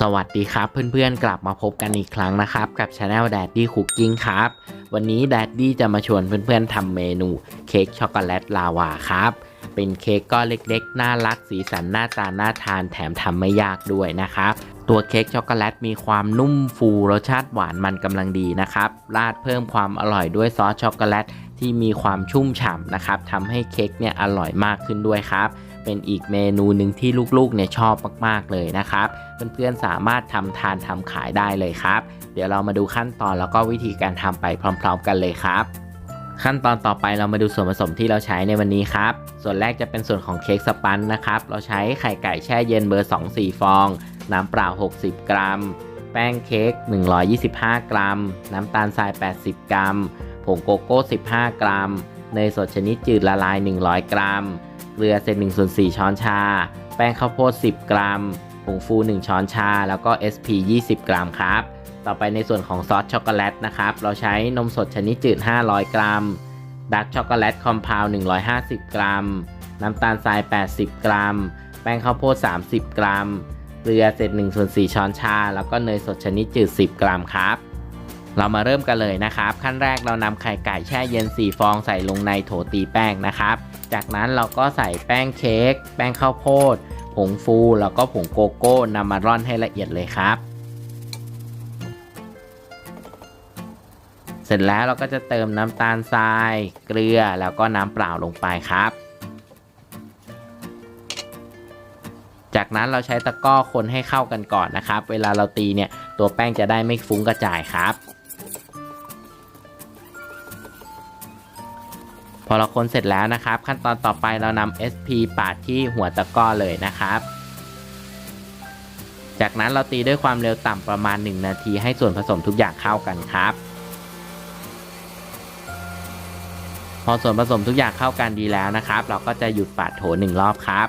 สวัสดีครับเพื่อนๆกลับมาพบกันอีกครั้งนะครับ กับช anel Daddy Cooking ครับ วันนี้ Daddy จะมาชวนเพื่อนๆทำเมนูเค้กช็อกโกแลตลาวาครับ เป็นเค้กก้อนเล็กๆ น่ารักสีสันหน้าตาน่าทานแถมทำไม่ยากด้วยนะครับ ตัวเค้กช็อกโกแลตมีความนุ่มฟูรสชาติหวานมันกำลังดีนะครับ ราดเพิ่มความอร่อยด้วยซอสช็อกโกแลตที่มีความชุ่มฉ่ำนะครับทำให้เค้กเนี่ยอร่อยมากขึ้นด้วยครับ เป็นอีกเมนูหนึ่งที่ลูกๆเนี่ยชอบมากๆเลยนะครับ เพื่อนๆสามารถทำทานทำขายได้เลยครับ เดี๋ยวเรามาดูขั้นตอนแล้วก็วิธีการทำไปพร้อม ๆ กันเลยครับขั้นตอนต่อไปเรามาดูส่วนผสมที่เราใช้ในวันนี้ครับ ส่วนแรกจะเป็นส่วนของเค้กสปันนะครับ เราใช้ไข่ไก่แช่เย็นเบอร์ 2 4 ฟอง น้ำเปล่า 60 กรัม แป้งเค้ก 125 กรัม น้ำตาลทราย 80 กรัม ผงโกโก้ 15 กรัม เนยสดชนิดจืดละลาย 100 กรัม เกลือเศษ1ส่วน4ช้อนชา แป้งข้าวโพด 10 กรัม ผงฟู 1 ช้อนชา แล้วก็ SP 20 กรัมครับ ต่อไปในส่วนของซอสช็อกโกแลตนะครับ เราใช้นมสดชนิดจืด 500 กรัม ดาร์กช็อกโกแลตคอมเพล150 กรัม น้ำตาลทราย 80 กรัม แป้งข้าวโพด 30 กรัม เกลือเศษ1ส่วน4ช้อนชา แล้วก็เนยสดชนิดจืด 10 กรัมครับ เรามาเริ่มกันเลยนะครับ ขั้นแรกเรานำไข่ไก่แช่เย็น 4 ฟองใส่ลงในโถตีแป้งนะครับ จากนั้นเราก็ใส่แป้งเค้กแป้งข้าวโพด ผงฟูแล้วก็ผงโกโก้นำมาร่อนให้ละเอียดเลยครับ เสร็จแล้วเราก็จะเติมน้ำตาลทราย เกลือแล้วก็น้ำเปล่าลงไปครับ จากนั้นเราใช้ตะกร้อคนให้เข้ากันก่อนนะครับ เวลาเราตีเนี่ยตัวแป้งจะได้ไม่ฟุ้งกระจายครับ พอเราคนเสร็จแล้วนะครับ ขั้นตอนต่อไปเรานำ SP ปาดที่หัวตะก้อเลยนะครับ จากนั้นเราตีด้วยความเร็วต่ำประมาณ 1 นาทีให้ส่วนผสมทุกอย่างเข้ากันครับ พอส่วนผสมทุกอย่างเข้ากันดีแล้วนะครับ เราก็จะหยุดปาดโถหนึ่งรอบครับ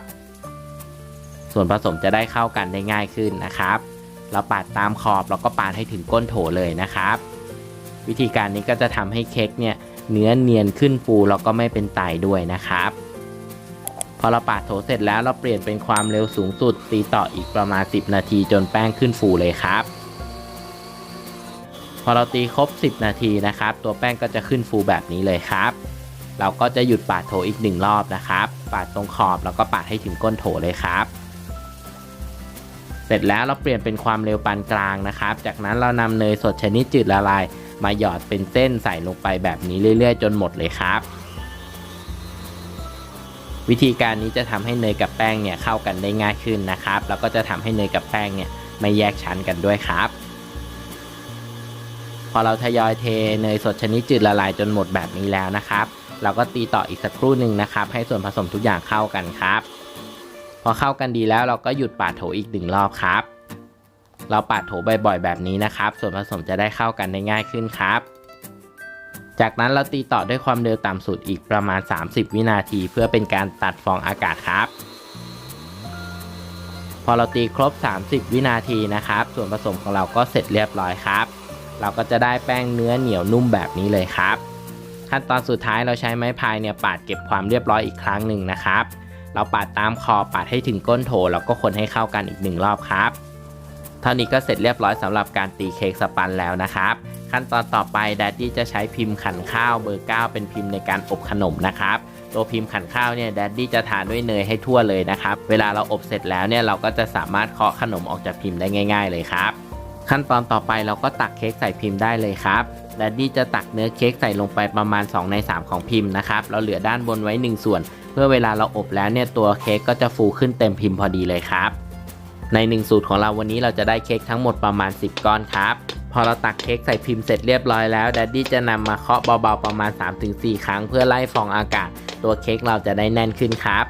ส่วนผสมจะได้เข้ากันได้ง่ายขึ้นนะครับ เราปาดตามขอบแล้วก็ปาดให้ถึงก้นโถเลยนะครับวิธีการนี้ก็จะทำให้เค้กเนี่ย เนื้อเนียนขึ้นฟูแล้วก็ไม่เป็นไตด้วยนะครับ พอเราปาดโถเสร็จแล้วเราเปลี่ยนเป็นความเร็วสูงสุด ตีต่ออีกประมาณ 10 นาทีจนแป้งขึ้นฟูเลยครับ พอเราตีครบ 10 นาทีนะครับ ตัวแป้งก็จะขึ้นฟูแบบนี้เลยครับ เราก็จะหยุดปาดโถอีกหนึ่งรอบนะครับ ปาดตรงขอบแล้วก็ปาดให้ถึงก้นโถเลยครับ เสร็จแล้วเราเปลี่ยนเป็นความเร็วปานกลางนะครับ จากนั้นเรานำเนยสดชนิดจืดละลาย มาหยอดเป็นเส้นใส่ลงไปแบบนี้เรื่อย ๆ จนหมดเลยครับ วิธีการนี้จะทำให้เนยกับแป้งเนี่ยเข้ากันได้ง่ายขึ้นนะครับ แล้วก็จะทำให้เนยกับแป้งเนี่ยไม่แยกชั้นกันด้วยครับ พอเราทยอยเทเนยสดชนิดจืดละลายจนหมดแบบนี้แล้วนะครับ เราก็ตีต่ออีกสักครู่หนึ่งนะครับ ให้ส่วนผสมทุกอย่างเข้ากันครับ พอเข้ากันดีแล้วเราก็หยุดปาดโถอีกหนึ่งรอบครับ เราปาดโถบ่อยๆแบบนี้นะครับ ส่วนผสมจะได้เข้ากันได้ง่ายขึ้นครับ จากนั้นเราตีต่อด้วยความเร็วต่ำสุดอีกประมาณ 30 วินาที เพื่อเป็นการตัดฟองอากาศครับ พอเราตีครบ 30 วินาทีนะครับ ส่วนผสมของเราก็เสร็จเรียบร้อยครับ เราก็จะได้แป้งเนื้อเหนียวนุ่มแบบนี้เลยครับ ขั้นตอนสุดท้ายเราใช้ไม้พายเนี่ยปาดเก็บความเรียบร้อยอีกครั้งหนึ่งนะครับ เราปาดตามคอปาดให้ถึงก้นโถแล้วก็คนให้เข้ากันอีกหนึ่งรอบครับเท่านี้ก็เสร็จเรียบร้อยสำหรับการตีเค้กสปันแล้วนะครับ ขั้นตอนต่อไปแดดดี้จะใช้พิมพ์ขันข้าวเบอร์ 9 เป็นพิมพ์ในการอบขนมนะครับตัวพิมพ์ขันข้าวเนี่ยแดดดี้จะทาด้วยเนยให้ทั่วเลยนะครับ เวลาเราอบเสร็จแล้วเนี่ยเราก็จะสามารถเคาะขนมออกจากพิมพ์ได้ง่าย ๆ เลยครับ ขั้นตอนต่อไปเราก็ตักเค้กใส่พิมพ์ได้เลยครับแดดดี้จะตักเนื้อเค้กใส่ลงไปประมาณ 2 ใน 3 ของพิมพ์นะครับ เราเหลือด้านบนไว้ 1 ส่วน เพื่อเวลาเราอบแล้วเนี่ยตัวเค้กก็จะฟูขึ้นเต็มพิมพ์พอดีเลยครับ ใน 1 สูตรของเราวันนี้เราจะได้เค้กทั้งหมดประมาณ 10 ก้อนครับ พอเราตักเค้กใส่พิมพ์เสร็จเรียบร้อยแล้วแดดดี้จะนำมาเคาะเบาๆประมาณ 3-4 ครั้ง เพื่อไล่ฟองอากาศ ตัวเค้กเราจะได้แน่นขึ้นครับ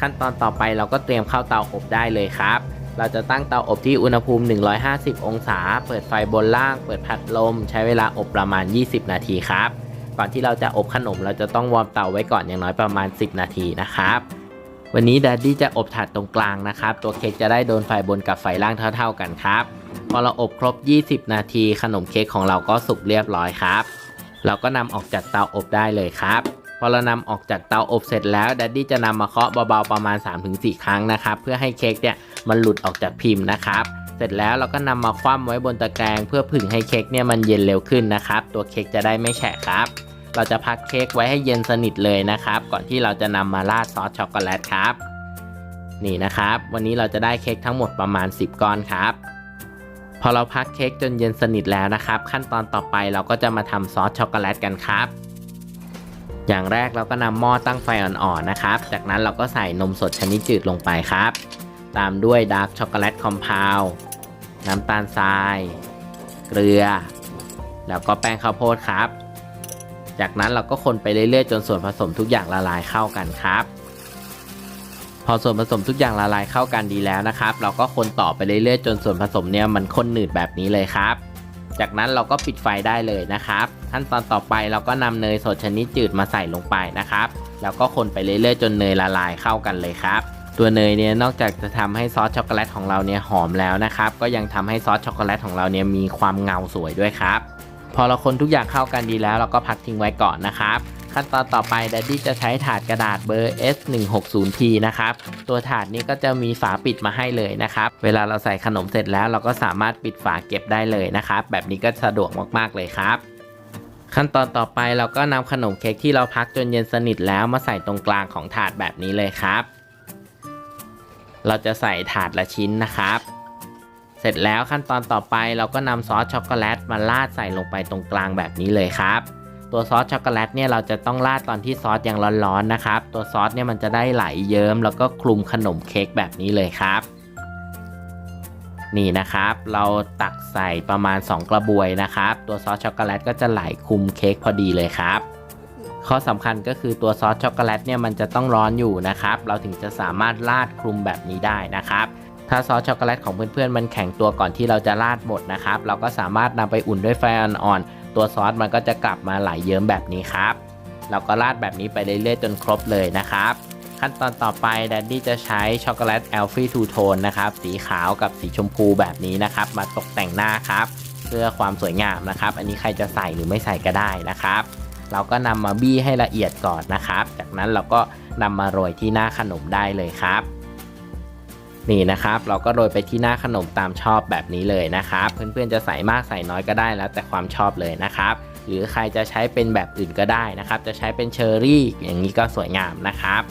ขั้นตอนต่อไปเราก็เตรียมเข้าเตาอบได้เลยครับ เราจะตั้งเตาอบที่อุณหภูมิ 150 องศา เปิดไฟบนล่าง เปิดพัดลม ใช้เวลาอบประมาณ 20 นาทีครับ ก่อนที่เราจะอบขนม เราจะต้องวอร์มเตาไว้ก่อนอย่างน้อยประมาณ 10 นาทีนะครับ วันนี้ดัดดี้จะอบถาดตรงกลางนะครับ ตัวเค้กจะได้โดนไฟบนกับไฟล่างเท่า ๆกันครับ พอเราอบครบ 20 นาที ขนมเค้กของเราก็สุกเรียบร้อยครับ เราก็นำออกจากเตาอบได้เลยครับ พอเรานำออกจากเตาอบเสร็จแล้วดัดดี้จะนำมาเคาะเบาๆประมาณ 3-4 ครั้งนะครับเพื่อให้เค้กเนี่ยมันหลุดออกจากพิมพ์นะครับ เสร็จแล้วเราก็นำมาคว่ำไว้บนตะแกรงเพื่อผึ่งให้เค้กเนี่ยมันเย็นเร็วขึ้นนะครับ ตัวเค้กจะได้ไม่แฉะครับ เราจะพักเค้กไว้ให้เย็นสนิทเลยนะครับ ก่อนที่เราจะนำมาราดซอสช็อกโกแลตครับ นี่นะครับ วันนี้เราจะได้เค้กทั้งหมดประมาณ 10 ก้อนครับพอเราพักเค้กจนเย็นสนิทแล้วนะครับ ขั้นตอนต่อไปเราก็จะมาทำซอสช็อกโกแลตกันครับ อย่างแรกเราก็นำหม้อตั้งไฟอ่อนๆนะครับ จากนั้นเราก็ใส่นมสดชนิดจืดลงไปครับ ตามด้วยดาร์กช็อกโกแลตคอมเพลน้ำตาลทราย เกลือ แล้วก็แป้งข้าวโพดครับ จากนั้นเราก็คนไปเรื่อยๆ จนส่วนผสมทุกอย่างละลายเข้ากันครับ พอส่วนผสมทุกอย่างละลายเข้ากันดีแล้วนะครับ เราก็คนต่อไปเรื่อยๆ จนส่วนผสมเนี่ยมันข้นหนืดแบบนี้เลยครับ จากนั้นเราก็ปิดไฟได้เลยนะครับ ขั้นตอนต่อไปเราก็นำเนยสดชนิดจืดมาใส่ลงไปนะครับ แล้วก็คนไปเรื่อยๆจนเนยละลายเข้ากันเลยครับ ตัวเนยเนี่ยนอกจากจะทำให้ซอสช็อกโกแลตของเราเนี่ยหอมแล้วนะครับ ก็ยังทำให้ซอสช็อกโกแลตของเราเนี่ยมีความเงาสวยด้วยครับ พอเราคนทุกอย่างเข้ากันดีแล้วเราก็พักทิ้งไว้ก่อนนะครับ ขั้นตอนต่อไปแดดดี้จะใช้ถาดกระดาษเบอร์ S160P นะครับ ตัวถาดนี้ก็จะมีฝาปิดมาให้เลยนะครับ เวลาเราใส่ขนมเสร็จแล้วเราก็สามารถปิดฝาเก็บได้เลยนะครับ แบบนี้ก็สะดวกมากๆเลยครับ ขั้นตอนต่อไปเราก็นำขนมเค้กที่เราพักจนเย็นสนิทแล้วมาใส่ตรงกลางของถาดแบบนี้เลยครับ เราจะใส่ถาดละชิ้นนะครับเสร็จแล้วขั้นตอนต่อไปเราก็นำซอสช็อกโกแลตมาราดใส่ลงไปตรงกลางแบบนี้เลยครับ ตัวซอสช็อกโกแลตเนี่ยเราจะต้องราดตอนที่ซอสยังร้อนๆนะครับ ตัวซอสเนี่ยมันจะได้ไหลเยิ้มแล้วก็คลุมขนมเค้กแบบนี้เลยครับ นี่นะครับ เราตักใส่ประมาณ 2 กระบวยนะครับ ตัวซอสช็อกโกแลตก็จะไหลคลุมเค้กพอดีเลยครับข้อสำคัญก็คือตัวซอสช็อกโกแลตเนี่ยมันจะต้องร้อนอยู่นะครับ เราถึงจะสามารถราดคลุมแบบนี้ได้นะครับ ถ้าซอสช็อกโกแลตของเพื่อนๆมันแข็งตัวก่อนที่เราจะราดหมดนะครับ เราก็สามารถนำไปอุ่นด้วยไฟอ่อนๆ ตัวซอสมันก็จะกลับมาไหลเยิ้มแบบนี้ครับ เราก็ราดแบบนี้ไปเรื่อยๆจนครบเลยนะครับ ขั้นตอนต่อไปแดดดี้จะใช้ช็อกโกแลตแอลฟี่ทูโทนนะครับ สีขาวกับสีชมพูแบบนี้นะครับ มาตกแต่งหน้าครับ เพื่อความสวยงามนะครับ อันนี้ใครจะใส่หรือไม่ใส่ก็ได้นะครับ เราก็นำมาบี้ให้ละเอียดก่อนนะครับ จากนั้นเราก็นำมาโรยที่หน้าขนมได้เลยครับ นี่นะครับเราก็โรยไปที่หน้าขนมตามชอบแบบนี้เลยนะครับเพื่อนๆจะใส่มากใส่น้อยก็ได้แล้วแต่ความชอบเลยนะครับ หรือใครจะใช้เป็นแบบอื่นก็ได้นะครับ จะใช้เป็นเชอร์รี่ อย่างนี้ก็สวยงามนะครับ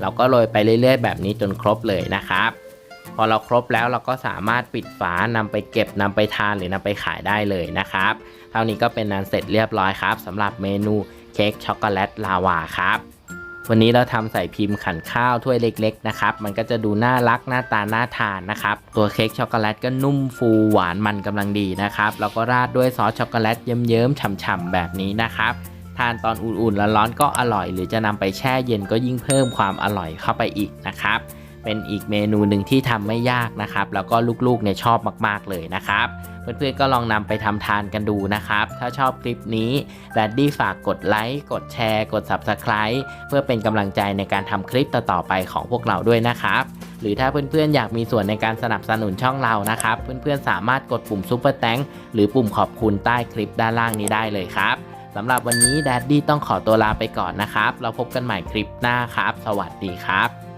เราก็โรยไปเรื่อยๆ แบบนี้จนครบเลยนะครับ พอเราครบแล้วเราก็สามารถปิดฝานำไปเก็บนำไปทานหรือนำไปขายได้เลยนะครับเท่านี้ก็เป็นนันเสร็จเรียบร้อยครับสำหรับเมนูเค้กช็อกโกแลตลาวาครับ วันนี้เราทำใส่พิมพ์ขันข้าวถ้วยเล็ก ๆ นะครับ มันก็จะดูน่ารักหน้าตาน่าทานนะครับ ตัวเค้กช็อกโกแลตก็นุ่มฟูหวานมันกำลังดีนะครับ แล้วก็ราดด้วยซอสช็อกโกแลตเยิ้มๆฉ่ำๆแบบนี้นะครับทานตอนอุ่นๆร้อนๆก็อร่อย หรือจะนำไปแช่เย็นก็ยิ่งเพิ่มความอร่อยเข้าไปอีกนะครับ เป็นอีกเมนูหนึ่งที่ทำไม่ยากนะครับ แล้วก็ลูกๆเนี่ยชอบมาก ๆเลยนะครับ เพื่อนๆก็ลองนำไปทำทานกันดูนะครับ ถ้าชอบคลิปนี้แดดดี้ฝากกดไลค์กดแชร์ กด Subscribe เพื่อเป็นกำลังใจในการทำคลิปต่อๆไปของพวกเราด้วยนะครับหรือถ้าเพื่อนๆ อยากมีส่วนในการสนับสนุนช่องเรานะครับ เพื่อนๆ สามารถกดปุ่มซุปเปอร์แตงหรือปุ่มขอบคุณใต้คลิปด้านล่างนี้ได้เลยครับสำหรับวันนี้แดดดี้ต้องขอตัวลาไปก่อนนะครับ เราพบกันใหม่คลิปหน้าครับ สวัสดีครับ